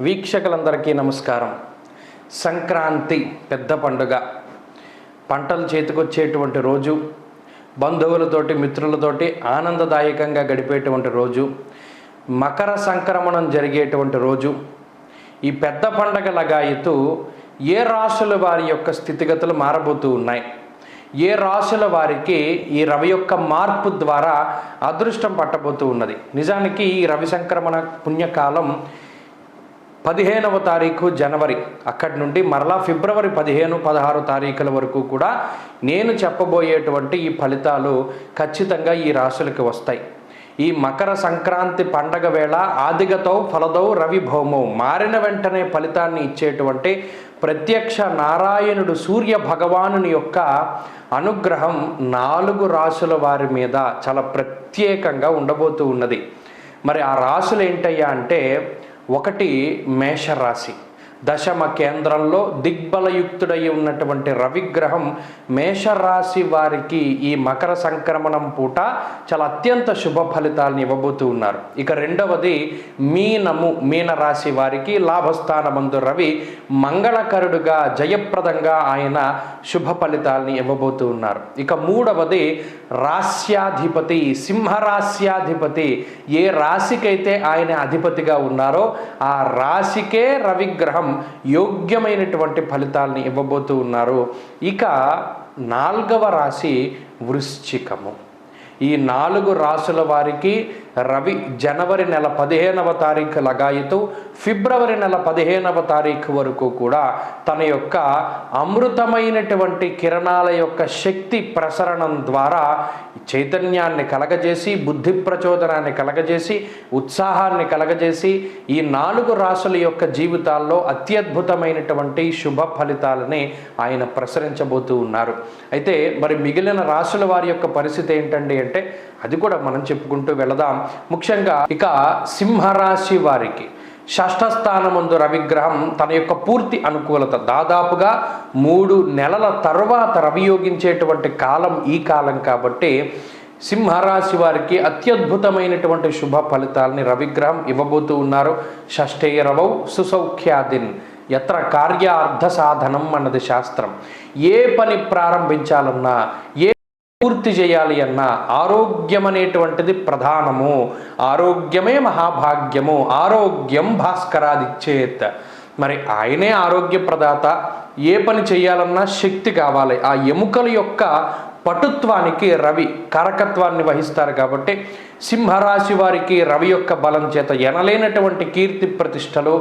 వీక్షకులందరికీ నమస్కారం. సంక్రాంతి పెద్ద పండుగ. పంటలు చేతికొచ్చేటువంటి రోజు. బంధువులతోటి మిత్రులతోటి ఆనందదాయకంగా గడిపేటువంటి రోజు. మకర సంక్రమణం జరిగేటువంటి రోజు. ఈ పెద్ద పండగ లగాయతు ఏ రాశుల వారి యొక్క స్థితిగతులు మారబోతూ ఉన్నాయి. ఏ రాశుల వారికి ఈ రవి యొక్క మార్పు ద్వారా అదృష్టం పట్టబోతూ ఉన్నది. నిజానికి ఈ రవి సంక్రమణ పుణ్యకాలం పదిహేనవ తారీఖు జనవరి. అక్కడి నుండి మరలా ఫిబ్రవరి పదిహేను పదహారు తారీఖుల వరకు కూడా నేను చెప్పబోయేటువంటి ఈ ఫలితాలు ఖచ్చితంగా ఈ రాశులకి వస్తాయి. ఈ మకర సంక్రాంతి పండగ వేళ ఆదిగతో ఫలదౌ రవి భౌమౌ మారిన వెంటనే ఫలితాన్ని ఇచ్చేటువంటి ప్రత్యక్ష నారాయణుడు సూర్య భగవానుని యొక్క అనుగ్రహం నాలుగు రాశుల వారి మీద చాలా ప్రత్యేకంగా ఉండబోతూ ఉన్నది. మరి ఆ రాశులు ఏంటయ్యా అంటే ఒకటి మేషరాశి. దశమ కేంద్రంలో దిగ్బలయుక్తుడై ఉన్నటువంటి రవిగ్రహం మేషరాశి వారికి ఈ మకర సంక్రమణం పూట చాలా అత్యంత శుభ ఫలితాలను ఇవ్వబోతూ ఉన్నారు. ఇక రెండవది మీనము మీనరాశి వారికి లాభస్థానమందు రవి మంగళకరుడుగా జయప్రదంగా ఆయన శుభ ఫలితాలని ఇవ్వబోతూ ఉన్నారు. ఇక మూడవది రాస్యాధిపతి సింహరాస్యాధిపతి ఏ రాశికైతే ఆయన అధిపతిగా ఉన్నారో ఆ రాశికే రవిగ్రహం యోగ్యమైనటువంటి ఫలితాలని ఇవ్వబోతూ ఉన్నారు. ఇక నాల్గవ రాశి వృశ్చికము. ఈ నాలుగు రాసుల వారికి రవి జనవరి నెల పదిహేనవ తారీఖు లగాయితూ ఫిబ్రవరి నెల పదిహేనవ తారీఖు వరకు కూడా తన యొక్క అమృతమైనటువంటి కిరణాల యొక్క శక్తి ప్రసరణం ద్వారా చైతన్యాన్ని కలగజేసి బుద్ధి ప్రచోదనాన్ని కలగజేసి ఉత్సాహాన్ని కలగజేసి ఈ నాలుగు రాసుల యొక్క జీవితాల్లో అత్యద్భుతమైనటువంటి శుభ ఫలితాలని ఆయన ప్రసరించబోతూ ఉన్నారు. అయితే మరి మిగిలిన రాసుల వారి యొక్క పరిస్థితి ఏంటండి అంటే అది కూడా మనం చెప్పుకుంటూ వెళదాం. ముఖ్యంగా ఇక సింహరాశి వారికి షష్ఠస్థానమందు రవిగ్రహం తన యొక్క పూర్తి అనుకూలత. దాదాపుగా మూడు నెలల తర్వాత రవియోగించేటువంటి కాలం ఈ కాలం కాబట్టి సింహరాశి వారికి అత్యద్భుతమైనటువంటి శుభ ఫలితాలని రవిగ్రహం ఇవ్వబోతూ ఉన్నారు. షష్ఠే రవౌ సుసౌఖ్యాదిన్. ఎత్ర కార్యార్థ సాధనం అన్నది శాస్త్రం. ఏ పని ప్రారంభించాలన్నా ఏ పూర్తి చేయాలి అన్న ఆరోగ్యం అనేటువంటిది ప్రధానము. ఆరోగ్యమే మహాభాగ్యము. ఆరోగ్యం భాస్కరాదిచ్చేత్. మరి ఆయనే ఆరోగ్య ప్రదాత ఏ పని చేయాలన్నా శక్తి కావాలి. ఆ ఎముకల యొక్క పటుత్వానికి రవి కారకత్వాన్ని వహిస్తారు కాబట్టి సింహరాశి వారికి రవి యొక్క బలం చేత ఎనలేనటువంటి కీర్తి ప్రతిష్టలు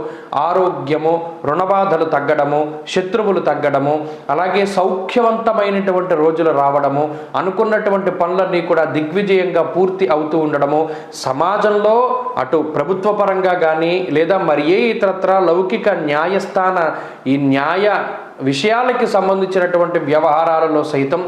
ఆరోగ్యము రుణబాధలు తగ్గడము శత్రువులు తగ్గడము అలాగే సౌఖ్యవంతమైనటువంటి రోజులు రావడము అనుకున్నటువంటి పనులన్నీ కూడా దిగ్విజయంగా పూర్తి అవుతూ ఉండడము సమాజంలో అటు ప్రభుత్వ పరంగా కానీ లేదా మరి ఏ ఇతరత్ర లౌకిక న్యాయస్థాన ఈ న్యాయ విషయాలకి సంబంధించినటువంటి వ్యవహారాలలో సైతం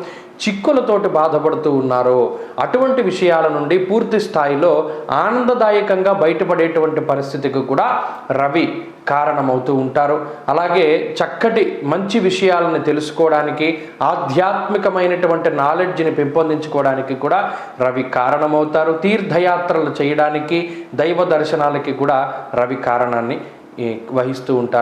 చిక్కులతోటి బాధపడుతూ ఉన్నారో? అటువంటి విషయాల నుండి పూర్తి స్థాయిలో ఆనందదాయకంగా బయటపడేటువంటి పరిస్థితికి కూడా రవి కారణమవుతూ ఉంటారు. అలాగే చక్కటి మంచి విషయాలను తెలుసుకోవడానికి ఆధ్యాత్మికమైనటువంటి నాలెడ్జ్ని పెంపొందించుకోవడానికి కూడా రవి కారణమవుతారు. తీర్థయాత్రలు చేయడానికి దైవ దర్శనాలకి కూడా రవి కారణాన్ని వహిస్తూ ఉంటారు.